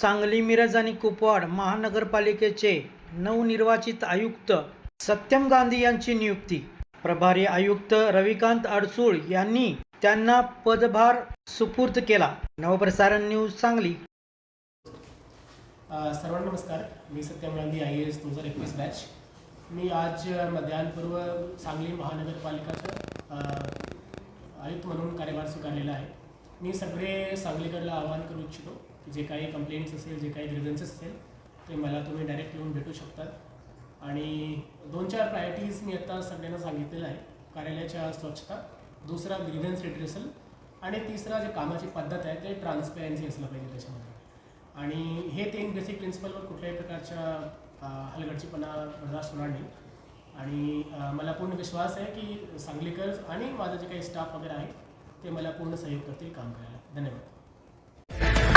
सांगली मिरज आणि कुपवाड महानगरपालिकेचे नवनिर्वाचित आयुक्त सत्यम गांधी यांची नियुक्ती. प्रभारी आयुक्त रविकांत अडसूळ यांनी त्यांना पदभार सुपूर्द केला. नवप्रसारण न्यूज सांगली. सर्वांना नमस्कार. मी सत्यम गांधी आय एस दोन हजार एकवीस बॅच मी आज मध्यान्हपूर्व सांगली महानगरपालिकाचं आयुक्त म्हणून कार्यभार स्वीकारलेला आहे. मी सगळे सांगलीकडला आवाहन करू इच्छितो. जे काही कंप्लेंट्स असेल जे काही ग्रिव्हन्सेस असेल ते मला तुम्ही डायरेक्ट येऊन भेटू शकतात. आणि दोन चार प्रायोरिटीज मी आता सगळ्यांना सांगितलेलं आहे. कार्यालयाच्या स्वच्छता दुसरा ग्रिव्हन्स रिड्रेसल आणि तिसरा जे कामाची पद्धत आहे ते ट्रान्सपेरन्सी असलं पाहिजे त्याच्यामध्ये. आणि हे तीन बेसिक प्रिन्सिपलवर कुठल्याही प्रकारच्या हलगडचीपणा बर्दाश्त होणार नाही. आणि मला पूर्ण विश्वास आहे की सांगलीकर आणि माझं जे काही स्टाफ वगैरे आहे ते मला पूर्ण सहयोग करतील काम करायला. धन्यवाद.